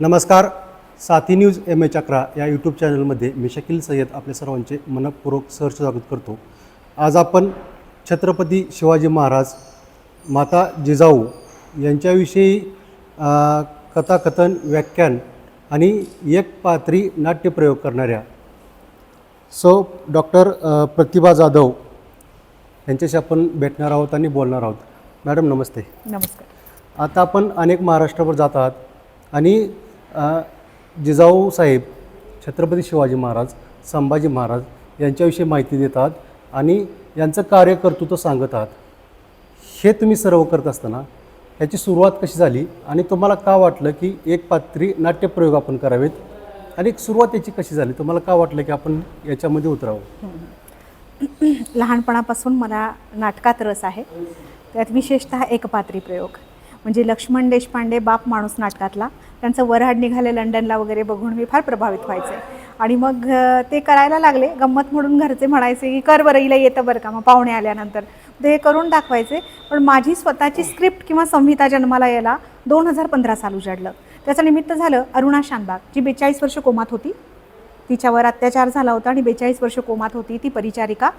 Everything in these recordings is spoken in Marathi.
नमस्कार साथी न्यूज एम एच अकरा या यूट्यूब चॅनलमध्ये मी शकील सय्यद आपल्या सर्वांचे मनपूर्वक सहर्ष स्वागत करतो. आज आपण छत्रपती शिवाजी महाराज माता जिजाऊ यांच्याविषयी कथाकथन व्याख्यान आणि एक पात्री नाट्यप्रयोग करणाऱ्या सो डॉक्टर प्रतिभा जाधव यांच्याशी आपण भेटणार आहोत आणि बोलणार आहोत. मॅडम नमस्ते. नमस्कार. आता आपण अनेक महाराष्ट्रावर जात आहात आणि जिजाऊ साहेब छत्रपती शिवाजी महाराज संभाजी महाराज यांच्याविषयी माहिती देतात आणि यांचं कार्यकर्तृत्व सांगत आहात. हे तुम्ही सर्व करत असताना ह्याची सुरुवात कशी झाली आणि तुम्हाला का वाटलं की एक पात्री नाट्यप्रयोग आपण करावेत? आणि एक सुरुवात याची कशी झाली? तुम्हाला का वाटलं की आपण याच्यामध्ये उतरावं? लहानपणापासून मला नाटकात रस आहे. त्यात विशेषतः एकपात्री प्रयोग. म्हणजे लक्ष्मण देशपांडे बाप माणूस नाटकातला. त्यांचं वऱ्हाड निघाले लंडनला वगैरे बघून मी फार प्रभावित व्हायचे. आणि मग ते करायला लागले. गंमत म्हणून घरचे म्हणायचे की कर बरं हिला येतं बरं का? मग पाहुणे आल्यानंतर. ते हे करून दाखवायचे. पण माझी स्वतःची स्क्रिप्ट किंवा संहिता जन्माला यायला दोन हजार पंधरा साल उजाडलं. त्याचं निमित्त झालं अरुणा शानबाग जी बेचाळीस वर्ष कोमात होती. तिच्यावर अत्याचार झाला होता आणि बेचाळीस वर्ष कोमात होती ती परिचारिका.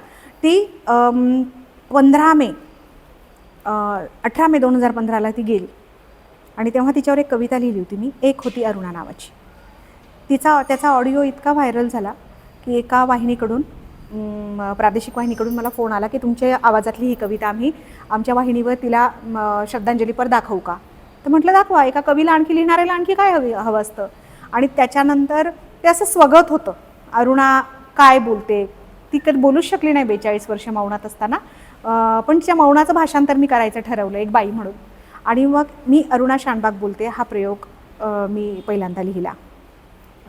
ती पंधरा मे अठरा मे दोन हजार पंधराला ती गेली. आणि तेव्हा तिच्यावर एक कविता लिहिली होती मी एक होती अरुणा नावाची. तिचा त्याचा ऑडिओ इतका व्हायरल झाला की एका वाहिनीकडून प्रादेशिक वाहिनीकडून मला फोन आला की तुमच्या आवाजातली ही कविता आम्ही आमच्या वाहिनीवर तिला श्रद्धांजलीपर दाखवू का? तर म्हटलं दाखवा एका कवीला आणखी लिहिणाऱ्याला आणखी काय हवी हवं असतं? आणि त्याच्यानंतर ते असं स्वगत होतं. अरुणा काय बोलते? ती कधी बोलूच शकली नाही बेचाळीस वर्ष मौनात असताना. पण त्या मौनाचं भाषांतर मी करायचं ठरवलं एक बाई म्हणून. आणि मग मी अरुणा शानबाग बोलते हा प्रयोग मी पहिल्यांदा लिहिला.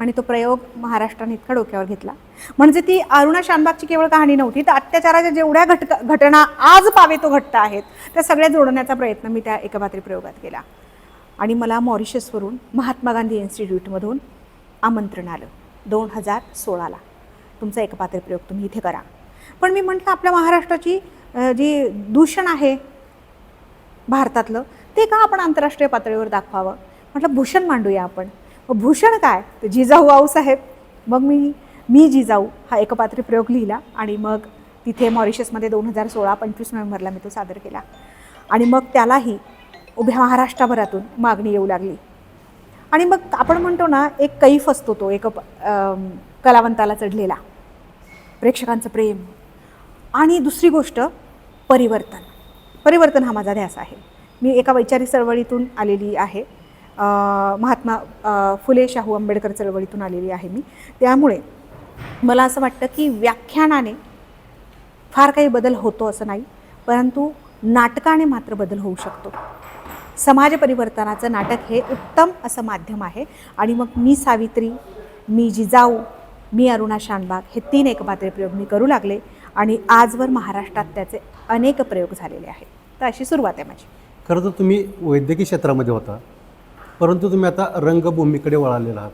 आणि तो प्रयोग महाराष्ट्राने इतका डोक्यावर घेतला. म्हणजे ती अरुणा शानबागची केवळ कहाणी नव्हती तर अत्याचाराच्या जेवढ्या घटक घटना आज पावे तो घट्ट आहेत त्या सगळ्या जोडण्याचा प्रयत्न मी त्या एकपात्री प्रयोगात केला. आणि मला मॉरिशसवरून महात्मा गांधी इन्स्टिट्यूटमधून आमंत्रण आलं दोन हजार सोळाला. तुमचा एकपात्री प्रयोग तुम्ही इथे करा. पण मी म्हटलं आपल्या महाराष्ट्राची जी दूषण आहे भारतातलं ते का आपण आंतरराष्ट्रीय पातळीवर दाखवावं? म्हटलं भूषण मांडूया आपण. मग भूषण काय? तर जिजाऊ आऊसाहेब मग मी मी जिजाऊ हा एकपात्री प्रयोग लिहिला आणि मग तिथे मॉरिशसमध्ये दोन हजार सोळा पंचवीस नोव्हेंबरला मी तो सादर केला. आणि मग त्यालाही उभ्या महाराष्ट्राभरातून मागणी येऊ लागली. आणि मग आपण म्हणतो ना एक कैफ असतो तो एक कलावंताला चढलेला. प्रेक्षकांचं प्रेम. आणि दुसरी गोष्ट परिवर्तन. परिवर्तन हा माझा ध्यास आहे. मी एका वैचारिक चळवळीतून आलेली आहे. महात्मा फुले शाहू आंबेडकर चळवळीतून आलेली आहे मी. त्यामुळे मला असं वाटतं की व्याख्यानाने फार काही बदल होतो असं नाही परंतु नाटकाने मात्र बदल होऊ शकतो. समाज परिवर्तनाचं नाटक हे उत्तम असं माध्यम आहे. आणि मग मी सावित्री मी जिजाऊ मी अरुणा शानबाग हे तीन एकपात्री प्रयोग मी करू लागले आणि आजवर महाराष्ट्रात त्याचे अनेक प्रयोग झालेले आहेत. तर अशी सुरुवात आहे माझी. खरं तर तुम्ही वैद्यकीय क्षेत्रामध्ये होता परंतु तुम्ही आता रंगभूमीकडे वळालेला आहात.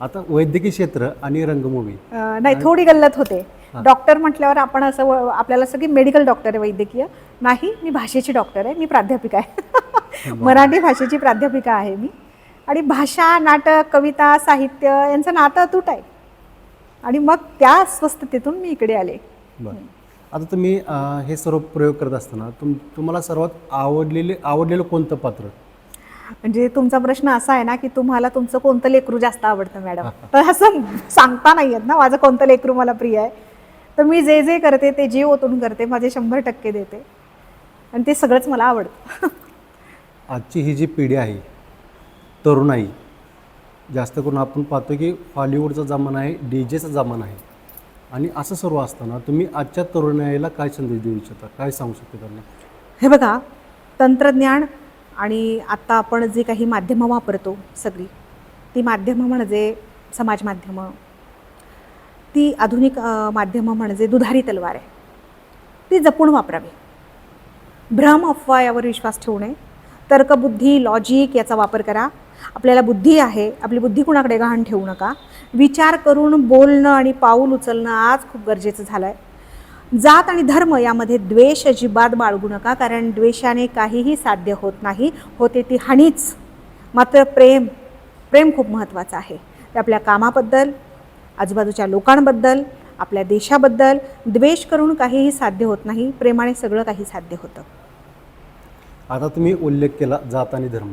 आता वैद्यकीय क्षेत्र आणि रंगभूमी. नाही थोडी गल्लत होते. डॉक्टर म्हटल्यावर आपण असं आपल्याला सगळी मेडिकल डॉक्टर आहे वैद्यकीय. नाही मी भाषेची डॉक्टर आहे मी प्राध्यापिका आहे. मराठी भाषेची प्राध्यापिका आहे मी. आणि भाषा नाटक कविता साहित्य यांचं नातं अतूट आहे. आणि मग त्या स्वस्थतेतून मी इकडे आले. बरं. आता तुम्ही हे सर्व प्रयोग करत असताना तुम तुम्हाला सर्वात आवडलेले आवडलेलं कोणतं पात्र? म्हणजे तुमचा प्रश्न असा आहे ना की तुम्हाला तुमचं कोणतं लेकरू जास्त आवडतं मॅडम? तर असं सांगता नाही येत ना माझं कोणतं लेकरू मला प्रिय आहे? तर मी जे जे करते ते जीव ओतून करते माझे शंभर टक्के देते. आणि ते सगळंच मला आवडतं. आजची ही जी पिढी आहे तरुणाई जास्त करून आपण पाहतो की हॉलिवूडचा जमाना आहे डी जेचा जमाना आहे. आणि असं सर्व असताना तुम्ही आजच्या तरुणाईला काय संदेश देऊ इच्छिता? काय सांगू शकते त्यांना? हे बघा तंत्रज्ञान आणि आत्ता आपण जी काही माध्यमं वापरतो सगळी ती माध्यमं म्हणजे समाज माध्यमं. ती आधुनिक माध्यमं म्हणजे दुधारी तलवार आहे. ती जपून वापरावी. भ्रम अफवा यावर विश्वास ठेवू नये. तर्कबुद्धी लॉजिक याचा वापर करा. आपल्याला बुद्धी आहे आपली बुद्धी कुणाकडे गहाण ठेवू नका. विचार करून बोलणं आणि पाऊल उचलणं आज खूप गरजेचं झालं आहे जात आणि धर्म यामध्ये द्वेष अजिबात बाळगू नका कारण द्वेषाने काहीही साध्य होत नाही. होते ती हानीच मात्र प्रेम प्रेम खूप महत्त्वाचं आहे. ते आपल्या कामाबद्दल आजूबाजूच्या लोकांबद्दल आपल्या देशाबद्दल द्वेष करून काहीही साध्य होत नाही. प्रेमाने सगळं काही साध्य होतं. आता तुम्ही उल्लेख केला जात आणि धर्म.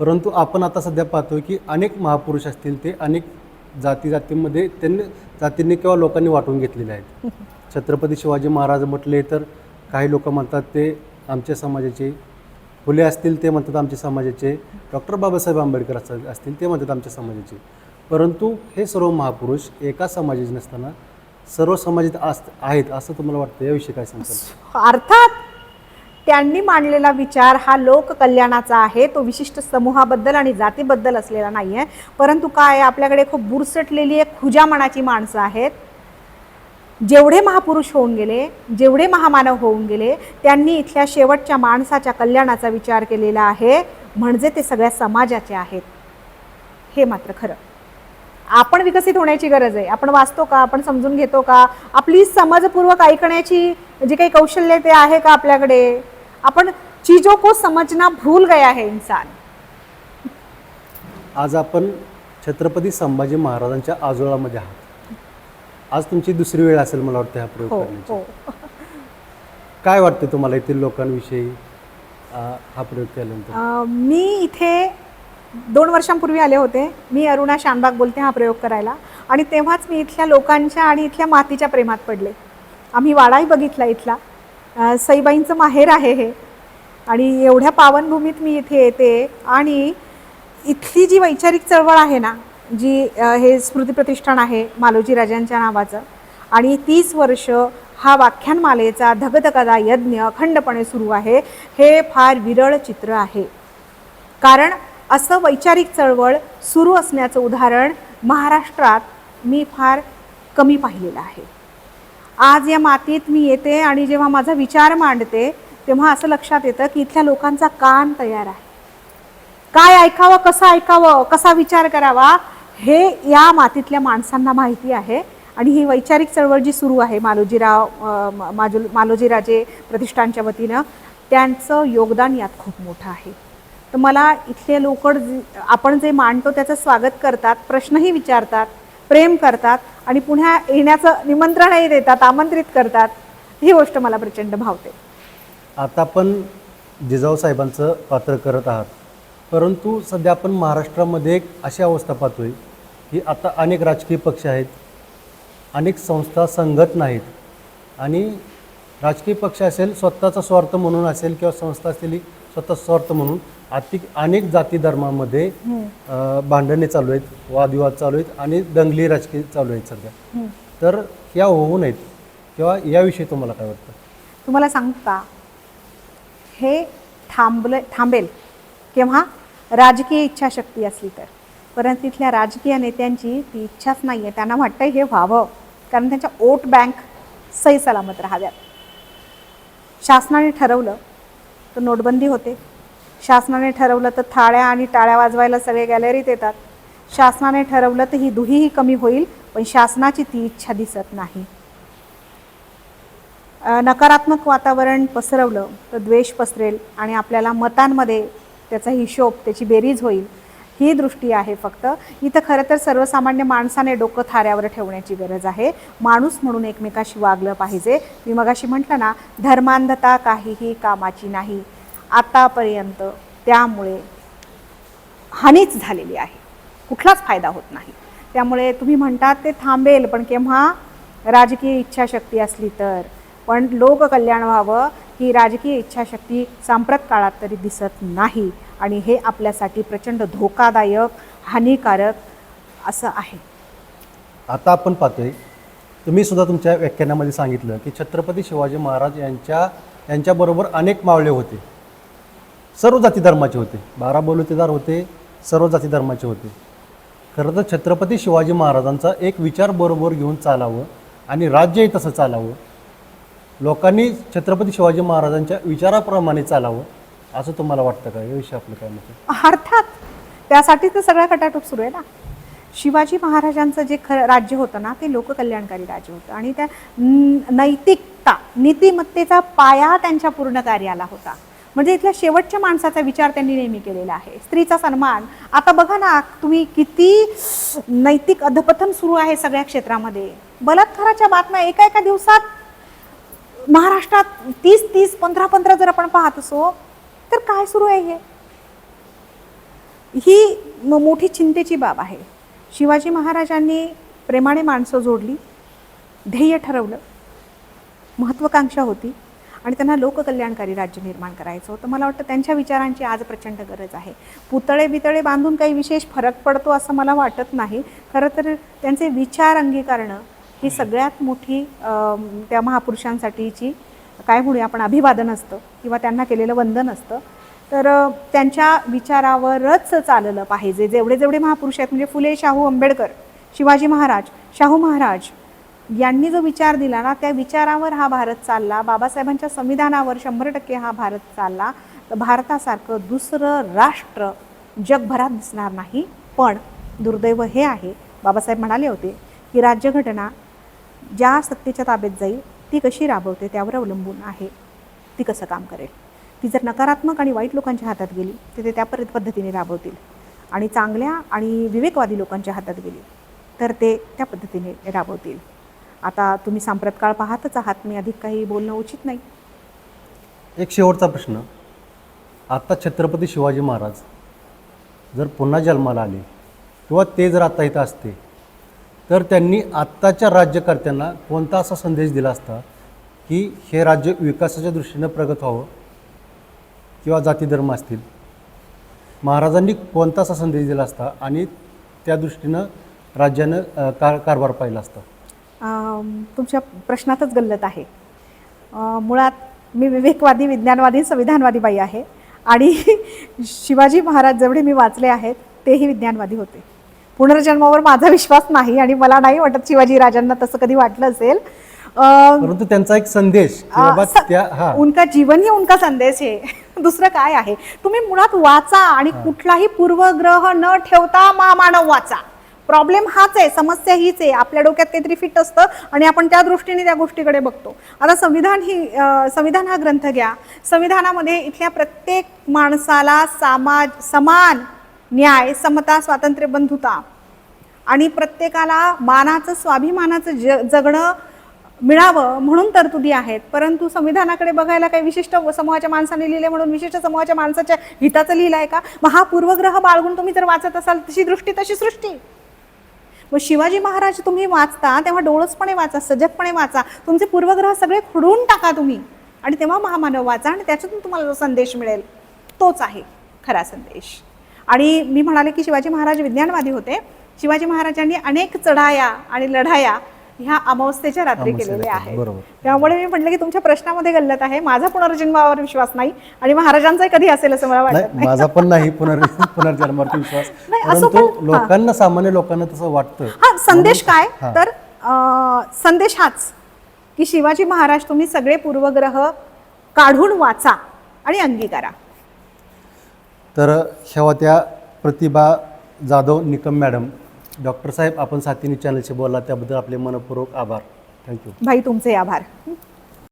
परंतु आपण आता सध्या पाहतोय की अनेक महापुरुष असतील ते अनेक जाती जातींमध्ये त्यांनी जातींनी किंवा लोकांनी वाटून घेतलेले आहेत. छत्रपती शिवाजी महाराज म्हटले तर काही लोक म्हणतात ते आमच्या समाजाचे फुले असतील ते म्हणतात आमच्या समाजाचे डॉक्टर बाबासाहेब आंबेडकर असतील ते म्हणतात आमच्या समाजाचे. परंतु हे सर्व महापुरुष एका समाजाचे नसताना सर्व समाजात आहेत असं तुम्हाला वाटतं? याविषयी काय सांगताल? अर्थात त्यांनी मांडलेला विचार हा लोककल्याणाचा आहे. तो विशिष्ट समूहाबद्दल आणि जातीबद्दल असलेला नाही आहे परंतु काय आपल्याकडे खूप बुरसटलेली एक खुजा मनाची माणसं आहेत. जेवढे महापुरुष होऊन गेले जेवढे महामानव होऊन गेले त्यांनी इथल्या शेवटच्या माणसाच्या कल्याणाचा विचार केलेला आहे. म्हणजे ते सगळ्या समाजाचे आहेत. हे मात्र खरं. आपण विकसित होण्याची गरज आहे. आपण वाचतो का? आपण समजून घेतो का? आपली समजपूर्वक ऐकण्याची जी काही कौशल्य ते आहे का आपल्याकडे? आपण चीजों को समजना भूल गया है इंसान. आज आपण छत्रपती संभाजी महाराजांच्या आजोळामध्ये आहात. आज तुमची दुसरी वेळ असेल मला वाटतं हा प्रयोग हो करण्याची. हो. काय वाटते तुम्हाला येथील लोकांविषयी हा प्रयोग केल्यानंतर? अं, मी इथे दोन वर्षांपूर्वी आले होते. मी अरुणा शानबाग बोलते हा प्रयोग करायला. आणि तेव्हाच मी इथल्या लोकांच्या आणि इथल्या मातीच्या प्रेमात पडले. आम्ही वाडाही बघितला इथला. सईबाईंचं माहेर आहे हे. आणि एवढ्या पावनभूमीत मी इथे येते. आणि इथली जी वैचारिक चळवळ आहे ना जी हे स्मृती प्रतिष्ठान आहे मालोजी राजांच्या नावाचं आणि तीस वर्ष हा व्याख्यानमालेचा धगधगदा यज्ञ अखंडपणे सुरू आहे हे फार विरळ चित्र आहे. कारण असं वैचारिक चळवळ सुरू असण्याचं उदाहरण महाराष्ट्रात मी फार कमी पाहिलेलं आहे. आज या मातीत मी येते आणि जेव्हा माझा विचार मांडते तेव्हा असं लक्षात येतं की इथल्या लोकांचा कान तयार आहे. काय ऐकावं कसं ऐकावं कसा विचार करावा हे या मातीतल्या माणसांना माहिती आहे. आणि ही वैचारिक चळवळ जी सुरू आहे मालोजीराव अ, माजो मालोजीराजे प्रतिष्ठानच्या वतीनं त्यांचं योगदान यात खूप मोठं आहे. तर मला इथले लोक आपण जे मांडतो त्याचं स्वागत करतात प्रश्नही विचारतात प्रेम करतात आणि पुन्हा येण्याचं निमंत्रणही देतात आमंत्रित करतात. ही गोष्ट मला प्रचंड भावते. आता आपण जिजाऊ साहेबांचं पात्र करत आहात. परंतु सध्या आपण महाराष्ट्रामध्ये एक अशी अवस्था पाहतोय की आता अनेक राजकीय पक्ष आहेत अनेक संस्था संघटना आहेत. आणि राजकीय पक्ष असेल स्वतःचा स्वार्थ म्हणून असेल किंवा संस्था असेल स्वतः स्वार्थ म्हणून अति अनेक जाती धर्मामध्ये भांडणे चालू आहेत वादविवाद चालू आहेत आणि दंगली राजकीय चालू आहेत सध्या. तर या होऊ नयेत किंवा याविषयी तुम्हाला काय वाटतं? तुम्हाला सांगू का हे थांबलं थांबेल केव्हा राजकीय इच्छाशक्ती असली तर. परंतु तिथल्या राजकीय नेत्यांची ती इच्छाच नाही आहे त्यांना वाटतं हे व्हावं. कारण त्यांच्या वोट बँक सही सलामत राहाव्यात. शासनाने ठरवलं तर नोटबंदी होते. शासनाने ठरवलं तर थाळ्या आणि टाळ्या वाजवायला सगळे गॅलरीत येतात. शासनाने ठरवलं तर ही दुहीही कमी होईल पण शासनाची ती इच्छा दिसत नाही. नकारात्मक वातावरण पसरवलं तर द्वेष पसरेल आणि आपल्याला मतांमध्ये त्याचा हिशोब त्याची बेरीज होईल. ही दृष्टी आहे फक्त. इथं खरं तर सर्वसामान्य माणसाने डोकं थाऱ्यावर ठेवण्याची गरज आहे. माणूस म्हणून एकमेकाशी वागलं पाहिजे. मी मगाशी म्हटलं ना धर्मांधता काहीही कामाची नाही. आतापर्यंत त्यामुळे हानीच झालेली आहे. कुठलाच फायदा होत नाही. त्यामुळे तुम्ही म्हणतात ते थांबेल पण केव्हा राजकीय इच्छाशक्ती असली तर. पण लोककल्याण व्हावं ही राजकीय इच्छाशक्ती सांप्रत काळात तरी दिसत नाही आणि हे आपल्यासाठी प्रचंड धोकादायक हानिकारक असं आहे. आता आपण पाहतोय तुम्ही सुद्धा तुमच्या व्याख्यानामध्ये सांगितलं की छत्रपती शिवाजी महाराज यांच्या यांच्याबरोबर अनेक मावळे होते. सर्व जाती धर्माचे होते. बारा बलुतेदार होते सर्व जाती धर्माचे होते. खरं तर छत्रपती शिवाजी महाराजांचा एक विचार बरोबर घेऊन चालावं आणि राज्यही तसं चालावं. लोकांनी छत्रपती शिवाजी महाराजांच्या विचाराप्रमाणे चालावं असं तुम्हाला वाटतं का? याविषयी आपलं काय मत अर्थात त्यासाठी तर सगळा खटाटोप सुरू आहे ना. शिवाजी महाराजांचं जे खरं राज्य होतं ना ते लोककल्याणकारी राज्य होतं आणि त्या न- नैतिकता नीतिमत्तेचा पाया त्यांच्या पूर्ण कार्याला होता. म्हणजे इथल्या शेवटच्या माणसाचा विचार त्यांनी नेहमी केलेला आहे. स्त्रीचा सन्मान. आता बघा ना तुम्ही किती नैतिक अधपतन सुरू आहे सगळ्या क्षेत्रामध्ये. बलात्काराच्या बातम्या एका एका दिवसात महाराष्ट्रात तीस तीस पंधरा पंधरा जर आपण पाहत असो तर काय सुरू आहे हे? ही म- मोठी चिंतेची बाब आहे. शिवाजी महाराजांनी प्रेमाने माणसं जोडली ध्येय ठरवलं महत्त्वाकांक्षा होती. आणि त्यांना लोककल्याणकारी राज्य निर्माण करायचं होतं. मला वाटतं त्यांच्या विचारांची आज प्रचंड गरज आहे. पुतळे बितळे बांधून काही विशेष फरक पडतो असं मला वाटत नाही. खरं तर त्यांचे विचार अंगीकारणं ही सगळ्यात मोठी त्या महापुरुषांसाठीची काय म्हणूया आपण अभिवादन असतं किंवा त्यांना केलेलं वंदन असतं. तर त्यांच्या विचारावरच चाललं पाहिजे. जेवढे जेवढे महापुरुष आहेत म्हणजे फुले शाहू आंबेडकर शिवाजी महाराज शाहू महाराज यांनी जो विचार दिला ना त्या विचारावर हा भारत चालला. बाबासाहेबांच्या संविधानावर शंभर टक्के हा भारत चालला. तर भारतासारखं दुसरं राष्ट्र जगभरात दिसणार नाही. पण दुर्दैव हे आहे बाबासाहेब म्हणाले होते की राज्यघटना ज्या सत्तेच्या ताब्यात जाईल ती कशी राबवते त्यावर अवलंबून आहे. ती कसं काम करेल? ती जर नकारात्मक आणि वाईट लोकांच्या हातात गेली तर ते त्या पद्धतीने राबवतील. आणि चांगल्या आणि विवेकवादी लोकांच्या हातात गेली तर ते त्या पद्धतीने राबवतील. आता तुम्ही सांप्रत काळ पाहतच आहात मी अधिक काही बोलणं उचित नाही. एक शेवटचा प्रश्न. आत्ता छत्रपती शिवाजी महाराज जर पुन्हा जन्माला आले किंवा ते जर आत्ता इथं असते तर त्यांनी आत्ताच्या राज्यकर्त्यांना कोणता असा संदेश दिला असता की हे राज्य विकासाच्या दृष्टीनं प्रगत व्हावं किंवा जाती धर्म असतील? महाराजांनी कोणता असा संदेश दिला असता आणि त्या दृष्टीनं राज्यानं कार कारभार पाहिला असता? तुमच्या प्रश्नातच गल्लत आहे. मुळात मी विवेकवादी विज्ञानवादी संविधानवादी बाई आहे. आणि शिवाजी महाराज जेवढे मी वाचले आहेत तेही विज्ञानवादी होते. पुनर्जन्मावर माझा विश्वास नाही आणि मला नाही वाटत शिवाजी राजांना तसं कधी वाटलं असेल. परंतु त्यांचा एक संदेश उनका जीवन ही उनका संदेश आहे. दुसरं काय आहे? तुम्ही मुळात वाचा आणि कुठलाही पूर्वग्रह न ठेवता महामानव वाचा. प्रॉब्लेम हाच आहे समस्या हीच आहे. आपल्या डोक्यात काहीतरी फिट असतं आणि आपण त्या दृष्टीने त्या गोष्टीकडे बघतो. आता संविधान ही संविधान हा ग्रंथ घ्या. संविधानामध्ये इथल्या प्रत्येक माणसाला समाज समान न्याय समता स्वातंत्र्य बंधुता आणि प्रत्येकाला मानाचं स्वाभिमानाचं ज जगणं मिळावं म्हणून तरतुदी आहेत. परंतु संविधानाकडे बघायला काही विशिष्ट समूहाच्या माणसाने लिहिले म्हणून विशिष्ट समूहाच्या माणसाच्या हिताचं लिहिलं आहे का? मग हा पूर्वग्रह बाळगून तुम्ही जर वाचत असाल तशी दृष्टी तशी सृष्टी. मग शिवाजी महाराज तुम्ही वाचता तेव्हा डोळसपणे वाचा सजगपणे वाचा. तुमचे पूर्वग्रह सगळे खुडून टाका तुम्ही. आणि तेव्हा महामानव वाचा आणि त्याच्यातून तुम्हाला जो संदेश मिळेल तोच आहे खरा संदेश. आणि मी म्हणाले की शिवाजी महाराज विज्ञानवादी होते. शिवाजी महाराजांनी अनेक चढाया आणि लढाया ह्या अमावस्येच्या रात्री केलेल्या आहेत. त्यामुळे मी म्हटलं की तुमच्या प्रश्नामध्ये गल्लत आहे. माझा पुनर्जन्मावर विश्वास नाही आणि महाराजांचाही कधी असेल असं मला वाटत माझा पण नाही पुनर् पुनर्जन्मावरती विश्वास. परंतु. लोकांना सामान्य लोकांना तसं वाटतं. हा संदेश काय. तर संदेश हाच की शिवाजी महाराज तुम्ही सगळे पूर्वग्रह काढून वाचा आणि अंगीकारा. तर होत्या प्रतिभा जाधव निकम मॅडम डॉक्टर साहेब आपण साथीनी चॅनलशी बोलला त्याबद्दल आपले मनपूर्वक आभार. थँक्यू भाई तुमचे आभार.